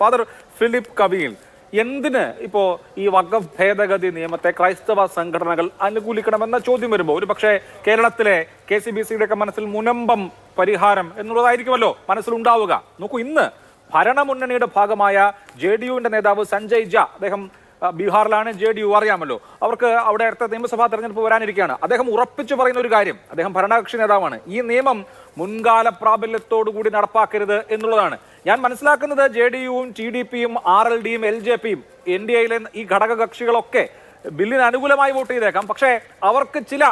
Father Philip കവിയിൽ എന്തിന് ഇപ്പോ ഈ വഖഫ് ഭേദഗതി നിയമത്തെ ക്രൈസ്തവ സംഘടനകൾ അനുകൂലിക്കണമെന്ന ചോദ്യം വരുമ്പോൾ ഒരു പക്ഷേ കേരളത്തിലെ കെ സി ബി സിയുടെ ഒക്കെ മനസ്സിൽ മുനമ്പം പരിഹാരം എന്നുള്ളതായിരിക്കുമല്ലോ മനസ്സിലുണ്ടാവുക. നോക്കൂ ഇന്ന് ഭരണമുന്നണിയുടെ ഭാഗമായ ജെ ഡി യുവിന്റെ നേതാവ് സഞ്ജയ് ജ അദ്ദേഹം ബീഹാറിലാണ് ജെ ഡി യു അറിയാമല്ലോ. അവർക്ക് അവിടെ അടുത്ത നിയമസഭാ തെരഞ്ഞെടുപ്പ് വരാനിരിക്കുകയാണ്. അദ്ദേഹം ഉറപ്പിച്ചു പറയുന്ന ഒരു കാര്യം. അദ്ദേഹം ഭരണകക്ഷി നേതാവാണ്. ഈ നിയമം മുൻകാല പ്രാബല്യത്തോടു കൂടി നടപ്പാക്കരുത് എന്നുള്ളതാണ്. ഞാൻ മനസ്സിലാക്കുന്നത് ജെ ഡി യുവും ടി ഡി പിയും ആർ എൽ ഡിയും എൽ ജെ പിയും എൻ ഡി എയിലെ ഈ ഘടക കക്ഷികളൊക്കെ ബില്ലിന് അനുകൂലമായി വോട്ട് ചെയ്തേക്കാം. പക്ഷേ അവർക്ക് ചില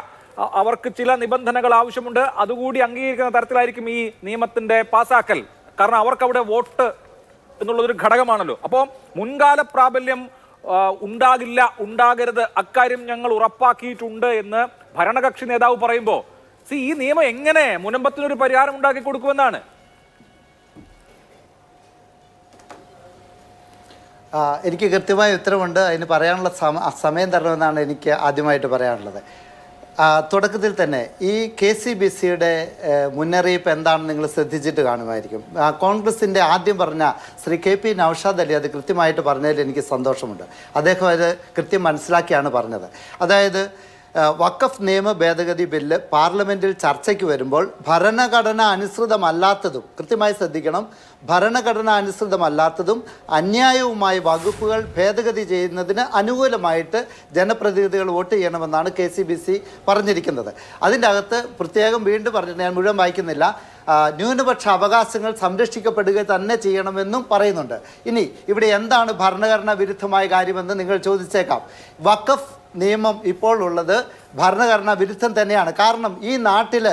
അവർക്ക് ചില നിബന്ധനകൾ ആവശ്യമുണ്ട്. അതുകൂടി അംഗീകരിക്കുന്ന തരത്തിലായിരിക്കും ഈ നിയമത്തിന്റെ പാസാക്കൽ. കാരണം അവർക്ക് അവിടെ വോട്ട് എന്നുള്ളതൊരു ഘടകമാണല്ലോ. അപ്പോൾ മുൻകാല പ്രാബല്യം ഉണ്ടാകില്ല ഉണ്ടാകരുത്. അക്കാര്യം ഞങ്ങൾ ഉറപ്പാക്കിയിട്ടുണ്ട് എന്ന് ഭരണകക്ഷി നേതാവ് പറയുമ്പോൾ സി ഈ നിയമം എങ്ങനെ മുനമ്പത്തിനൊരു പരിഹാരം ഉണ്ടാക്കി കൊടുക്കുമെന്നാണ്? എനിക്ക് കൃത്യമായ ഉത്തരവുണ്ട്. അതിന് പറയാനുള്ള സമ സമയം തരണമെന്നാണ് എനിക്ക് ആദ്യമായിട്ട് പറയാനുള്ളത്. തുടക്കത്തിൽ തന്നെ ഈ കെ സി ബി സിയുടെ മുന്നറിയിപ്പ് എന്താണെന്ന് നിങ്ങൾ ശ്രദ്ധിച്ചിട്ട് കാണുമായിരിക്കും. കോൺഗ്രസിന്റെ ആദ്യം പറഞ്ഞ ശ്രീ കെ പി നൌഷാദ് അലി അത് കൃത്യമായിട്ട് പറഞ്ഞതിൽ എനിക്ക് സന്തോഷമുണ്ട്. അദ്ദേഹം അത് കൃത്യം മനസ്സിലാക്കിയാണ് പറഞ്ഞത്. അതായത് വഖഫ് നിയമ ഭേദഗതി ബില്ല് പാർലമെന്റിൽ ചർച്ചയ്ക്ക് വരുമ്പോൾ ഭരണഘടന അനുസൃതമല്ലാത്തതും കൃത്യമായി ശ്രദ്ധിക്കണം. ഭരണഘടന അനുസൃതമല്ലാത്തതും അന്യായവുമായ വകുപ്പുകൾ ഭേദഗതി ചെയ്യുന്നതിന് അനുകൂലമായിട്ട് ജനപ്രതിനിധികൾ വോട്ട് ചെയ്യണമെന്നാണ് കെ സി ബി സി പറഞ്ഞിരിക്കുന്നത്. അതിന്റെ അകത്ത് പ്രത്യേകം വീണ്ടും പറഞ്ഞിട്ട് ഞാൻ മുഴുവൻ വായിക്കുന്നില്ല. ന്യൂനപക്ഷ അവകാശങ്ങൾ സംരക്ഷിക്കപ്പെടുക തന്നെ ചെയ്യണമെന്നും പറയുന്നുണ്ട്. ഇനി ഇവിടെ എന്താണ് ഭരണഘടനാ വിരുദ്ധമായ കാര്യമെന്ന് നിങ്ങൾ ചോദിച്ചേക്കാം. വഖഫ് നിയമം ഇപ്പോൾ ഉള്ളത് ഭരണഘടനാ വിരുദ്ധം തന്നെയാണ്. കാരണം ഈ നാട്ടിൽ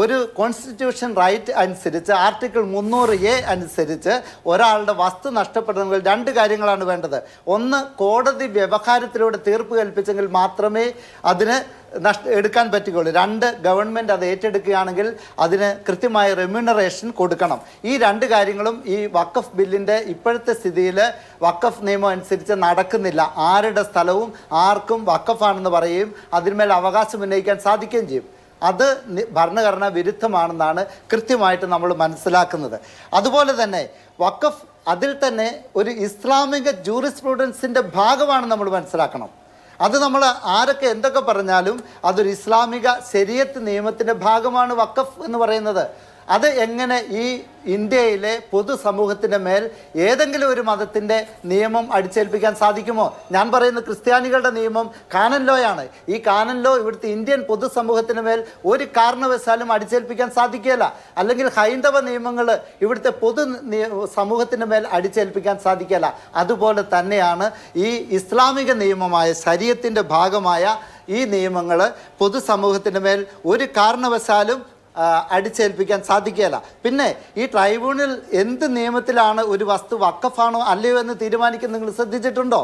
ഒരു കോൺസ്റ്റിറ്റ്യൂഷൻ റൈറ്റ് അനുസരിച്ച് ആർട്ടിക്കിൾ മുന്നൂറ് എ അനുസരിച്ച് ഒരാളുടെ വസ്തു നഷ്ടപ്പെടുന്നെങ്കിൽ രണ്ട് കാര്യങ്ങളാണ് വേണ്ടത്. ഒന്ന് കോടതി വ്യവഹാരത്തിലൂടെ തീർപ്പ് കൽപ്പിച്ചെങ്കിൽ മാത്രമേ അതിന് നഷ്ട എടുക്കാൻ പറ്റുകയുള്ളൂ. രണ്ട് ഗവൺമെന്റ് അത് ഏറ്റെടുക്കുകയാണെങ്കിൽ അതിന് കൃത്യമായ റെമ്യൂണറേഷൻ കൊടുക്കണം. ഈ രണ്ട് കാര്യങ്ങളും ഈ വക്കഫ് ബില്ലിന്റെ ഇപ്പോഴത്തെ സ്ഥിതിയിൽ വക്കഫ് നിയമം അനുസരിച്ച് നടക്കുന്നില്ല. ആരുടെ സ്ഥലവും ആർക്കും വക്കഫാണെന്ന് പറയുകയും അതിന്മേൽ അവകാശം ഉന്നയിക്കാൻ സാധിക്കുകയും ചെയ്യും. അത് ഭരണഘടനാ വിരുദ്ധമാണെന്നാണ് കൃത്യമായിട്ട് നമ്മൾ മനസ്സിലാക്കുന്നത്. അതുപോലെ തന്നെ വക്കഫ് അതിൽ തന്നെ ഒരു ഇസ്ലാമിക ജൂറിസ്പ്രൂഡൻസിന്റെ ഭാഗമാണ് നമ്മൾ മനസ്സിലാക്കണം. അത് നമ്മൾ ആരൊക്കെ എന്തൊക്കെ പറഞ്ഞാലും അതൊരു ഇസ്ലാമിക ശരീഅത്ത് നിയമത്തിന്റെ ഭാഗമാണ് വഖഫ് എന്ന് പറയുന്നത്. അത് എങ്ങനെ ഈ ഇന്ത്യയിലെ പൊതുസമൂഹത്തിന്റെ മേൽ ഏതെങ്കിലും ഒരു മതത്തിന്റെ നിയമം അടിച്ചേൽപ്പിക്കാൻ സാധിക്കുമോ? ഞാൻ പറയുന്ന ക്രിസ്ത്യാനികളുടെ നിയമം കാനൻ ലോയാണ് ഈ കാനൻ ലോ ഇവിടുത്തെ ഇന്ത്യൻ പൊതുസമൂഹത്തിന് മേൽ ഒരു കാരണവശാലും അടിച്ചേൽപ്പിക്കാൻ സാധിക്കുകയില്ല. അല്ലെങ്കിൽ ഹൈന്ദവ നിയമങ്ങൾ ഇവിടുത്തെ പൊതു സമൂഹത്തിന്റെ മേൽ അടിച്ചേൽപ്പിക്കാൻ സാധിക്കില്ല അതുപോലെ തന്നെയാണ് ഈ ഇസ്ലാമിക നിയമമായ ശരീരത്തിന്റെ ഭാഗമായ ഈ നിയമങ്ങൾ പൊതുസമൂഹത്തിന്റെ മേൽ ഒരു കാരണവശാലും അടിച്ചേൽപ്പിക്കാൻ സാധിക്കുകയില്ല. പിന്നെ ഈ ട്രൈബ്യൂണൽ എന്ത് നിയമത്തിലാണ് ഒരു വസ്തു വക്കഫാണോ അല്ലയോ എന്ന് തീരുമാനിക്കുന്നത് നിങ്ങൾ ശ്രദ്ധിച്ചിട്ടുണ്ടോ?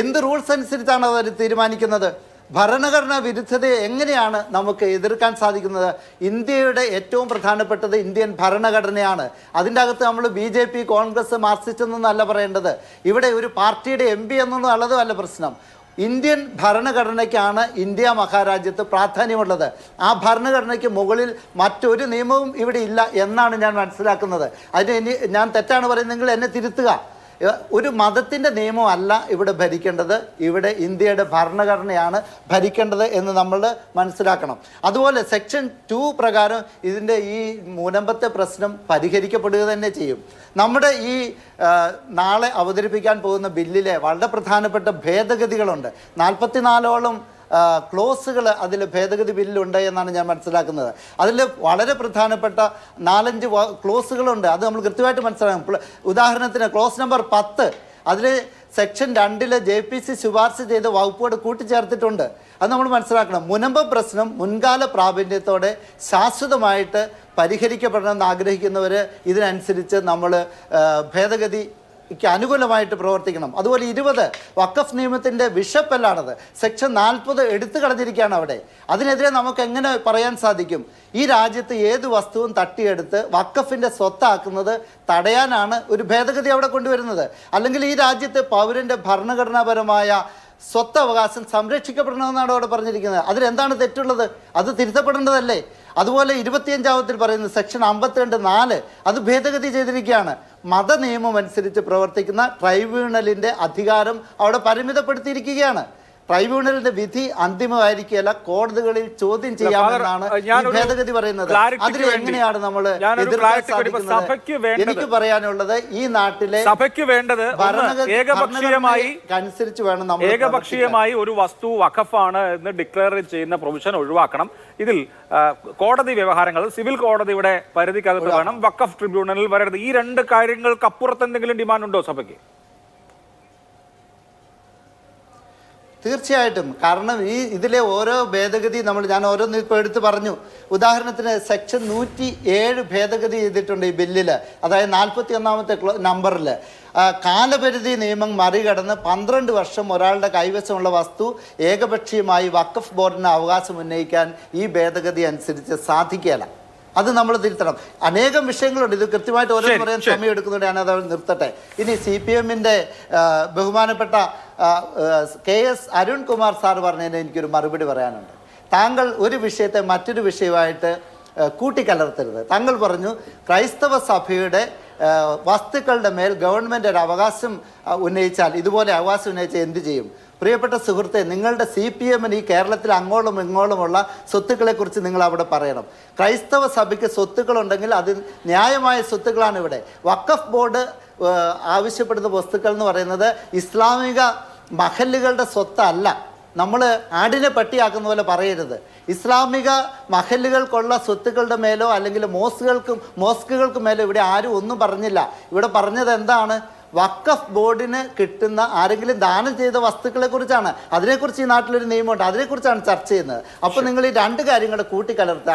എന്ത് റൂൾസ് അനുസരിച്ചാണ് അവർ തീരുമാനിക്കുന്നത്? ഭരണഘടനാ വിരുദ്ധതയെ എങ്ങനെയാണ് നമുക്ക് എതിർക്കാൻ സാധിക്കുന്നത്? ഇന്ത്യയുടെ ഏറ്റവും പ്രധാനപ്പെട്ടത് ഇന്ത്യൻ ഭരണഘടനയാണ്. അതിന്റെ അകത്ത് നമ്മൾ B J P Congress Marxist എന്നൊന്നല്ല പറയേണ്ടത്. ഇവിടെ ഒരു പാർട്ടിയുടെ എം പി എന്നൊന്നും ഉള്ളതുമല്ല പ്രശ്നം. ഇന്ത്യൻ ഭരണഘടനയ്ക്കാണ് ഇന്ത്യ മഹാരാജ്യത്ത് പ്രാധാന്യമുള്ളത്. ആ ഭരണഘടനയ്ക്ക് മുകളിൽ മറ്റൊരു നിയമവും ഇവിടെ ഇല്ല എന്നാണ് ഞാൻ മനസ്സിലാക്കുന്നത്. അതിന് ഞാൻ തെറ്റാണ് പറയുന്നതെങ്കിൽ എന്നെ തിരുത്തുക. ഒരു മതത്തിന്റെ നിയമമല്ല ഇവിടെ ഭരിക്കേണ്ടത്. ഇവിടെ ഇന്ത്യയുടെ ഭരണഘടനയാണ് ഭരിക്കേണ്ടത് എന്ന് നമ്മൾ മനസ്സിലാക്കണം. അതുപോലെ സെക്ഷൻ ടു പ്രകാരം ഇതിന്റെ ഈ മുനമ്പത്തെ പ്രശ്നം പരിഹരിക്കപ്പെടുക തന്നെ ചെയ്യും. നമ്മുടെ ഈ നാളെ അവതരിപ്പിക്കാൻ പോകുന്ന ബില്ലിലെ വളരെ പ്രധാനപ്പെട്ട ഭേദഗതികളുണ്ട്. നാൽപ്പത്തിനാലോളം ക്ലോസുകൾ അതിൽ ഭേദഗതി ബില്ലുണ്ട് എന്നാണ് ഞാൻ മനസ്സിലാക്കുന്നത്. അതിൽ വളരെ പ്രധാനപ്പെട്ട നാലഞ്ച് ക്ലോസുകളുണ്ട്. അത് നമ്മൾ കൃത്യമായിട്ട് മനസ്സിലാക്കും ഉദാഹരണത്തിന് ക്ലോസ് നമ്പർ പത്ത്. അതിൽ സെക്ഷൻ രണ്ടിൽ ജെ പി സി ശുപാർശ ചെയ്ത വകുപ്പോട് കൂട്ടിച്ചേർത്തിട്ടുണ്ട്. അത് നമ്മൾ മനസ്സിലാക്കണം. മുനമ്പ പ്രശ്നം മുൻകാല പ്രാബല്യത്തോടെ ശാശ്വതമായിട്ട് പരിഹരിക്കപ്പെടണമെന്ന് ആഗ്രഹിക്കുന്നവർ ഇതിനനുസരിച്ച് നമ്മൾ ഭേദഗതി ക്ക് അനുകൂലമായിട്ട് പ്രവർത്തിക്കണം. അതുപോലെ ഇരുപത് വക്കഫ് നിയമത്തിന്റെ വിഷപ്പല്ലാണത് സെക്ഷൻ നാൽപ്പത് എടുത്തു കളഞ്ഞിരിക്കുകയാണ് അവിടെ. അതിനെതിരെ നമുക്ക് എങ്ങനെ പറയാൻ സാധിക്കും? ഈ രാജ്യത്ത് ഏത് വസ്തുവും തട്ടിയെടുത്ത് വക്കഫിന്റെ സ്വത്താക്കുന്നത് തടയാനാണ് ഒരു ഭേദഗതി അവിടെ കൊണ്ടുവരുന്നത്. അല്ലെങ്കിൽ ഈ രാജ്യത്ത് പൗരന്റെ ഭരണഘടനാപരമായ സ്വത്തവകാശം സംരക്ഷിക്കപ്പെടണമെന്നാണ് അവിടെ പറഞ്ഞിരിക്കുന്നത്. അതിലെന്താണ് തെറ്റുള്ളത്? അത് തിരുത്തപ്പെടേണ്ടതല്ലേ? അതുപോലെ ഇരുപത്തിയഞ്ചാമത്തിൽ പറയുന്നത് സെക്ഷൻ അമ്പത്തിരണ്ട് നാല് അത് ഭേദഗതി ചെയ്തിരിക്കുകയാണ്. മത നിയമം അനുസരിച്ച് പ്രവർത്തിക്കുന്ന ട്രൈബ്യൂണലിന്റെ അധികാരം അവിടെ പരിമിതപ്പെടുത്തിയിരിക്കുകയാണ്. ട്രൈബ്യൂണലിന്റെ വിധി അന്തിമമായിരിക്കുകയല്ല കോടതികളിൽ ചോദ്യം ചെയ്യാമെന്നാണ് ഭേദഗതി പറയുന്നത്. അതിൽ എങ്ങനെയാണ് നമ്മൾ എനിക്ക് പറയാനുള്ളത് ഈ നാട്ടിലെ സഭയ്ക്ക് വേണ്ടത് ഏകപക്ഷീയമായി വേണം നമ്മൾ ഏകപക്ഷീയമായി ഒരു വസ്തു വഖഫാണ് എന്ന് ഡിക്ലെയർ ചെയ്യുന്ന പ്രൊവിഷൻ ഒഴിവാക്കണം. ഇതിൽ കോടതി വ്യവഹാരങ്ങൾ സിവിൽ കോടതിയുടെ പരിധിക്കകത്ത് വേണം വഖഫ് ട്രിബ്യൂണലിൽ വരരുത്. ഈ രണ്ട് കാര്യങ്ങൾക്ക് അപ്പുറത്ത് എന്തെങ്കിലും ഡിമാൻഡ് ഉണ്ടോ സഭയ്ക്ക്? തീർച്ചയായിട്ടും. കാരണം ഈ ഇതിലെ ഓരോ ഭേദഗതി നമ്മൾ ഞാൻ ഓരോന്ന് ഇപ്പോൾ എടുത്ത് പറഞ്ഞു. ഉദാഹരണത്തിന് സെക്ഷൻ നൂറ്റി ഏഴ് ഭേദഗതി ചെയ്തിട്ടുണ്ട് ഈ ബില്ലിൽ. അതായത് നാൽപ്പത്തി ഒന്നാമത്തെ നമ്പറിൽ. കാലപരിധി നിയമം മറികടന്ന് പന്ത്രണ്ട് വർഷം ഒരാളുടെ കൈവശമുള്ള വസ്തു ഏകപക്ഷീയമായി വഖഫ് ബോർഡിന് അവകാശം ഉന്നയിക്കാൻ ഈ ഭേദഗതി അനുസരിച്ച് സാധിക്കുകയില്ല അത് നമ്മൾ തിരുത്തണം. അനേകം വിഷയങ്ങളുണ്ട്. ഇത് കൃത്യമായിട്ട് ഓരോ പറയാൻ. സമയം എടുക്കുന്നുണ്ട് ഞാനത് നിർത്തട്ടെ. ഇനി സി പി എമ്മിന്റെ ബഹുമാനപ്പെട്ട കെ എസ് അരുൺകുമാർ സാർ പറഞ്ഞതിന് എനിക്കൊരു മറുപടി പറയാനുണ്ട്. താങ്കൾ ഒരു വിഷയത്തെ മറ്റൊരു വിഷയമായിട്ട് കൂട്ടിക്കലർത്തരുത്. താങ്കൾ പറഞ്ഞു ക്രൈസ്തവ സഭയുടെ വസ്തുക്കളുടെ മേൽ ഗവൺമെന്റ് ഒരു അവകാശം ഉന്നയിച്ചാൽ ഇതുപോലെ അവകാശം ഉന്നയിച്ചാൽ എന്ത് ചെയ്യും? പ്രിയപ്പെട്ട സുഹൃത്തെ നിങ്ങളുടെ സി പി എമ്മിന് ഈ കേരളത്തിൽ അങ്ങോളം ഇങ്ങോളമുള്ള സ്വത്തുക്കളെക്കുറിച്ച് നിങ്ങൾ അവിടെ പറയണം. ക്രൈസ്തവ സഭയ്ക്ക് സ്വത്തുക്കളുണ്ടെങ്കിൽ അത് ന്യായമായ സ്വത്തുക്കളാണ് ഇവിടെ. വഖഫ് ബോർഡ് ആവശ്യപ്പെടുന്ന വസ്തുക്കൾ എന്ന് പറയുന്നത് ഇസ്ലാമിക മഹല്ലുകളുടെ സ്വത്തല്ല. നമ്മൾ ആടിനെ പട്ടിയാക്കുന്ന പോലെ പറയരുത്. ഇസ്ലാമിക മഹല്ലുകൾക്കുള്ള സ്വത്തുക്കളുടെ മേലോ അല്ലെങ്കിൽ മോസ്കുകൾക്കും മോസ്കുകൾക്കും മേലോ ഇവിടെ ആരും ഒന്നും പറഞ്ഞില്ല. ഇവിടെ പറഞ്ഞത് എന്താണ്? വഖഫ് ബോർഡിന് കിട്ടുന്ന ആരെങ്കിലും ദാനം ചെയ്ത വസ്തുക്കളെ കുറിച്ചാണ് അതിനെക്കുറിച്ച് ഈ നാട്ടിലൊരു നിയമമുണ്ട്. അതിനെക്കുറിച്ചാണ് ചർച്ച ചെയ്യുന്നത്. അപ്പൊ നിങ്ങൾ ഈ രണ്ട് കാര്യങ്ങൾ കൂട്ടിക്കലർത്തുക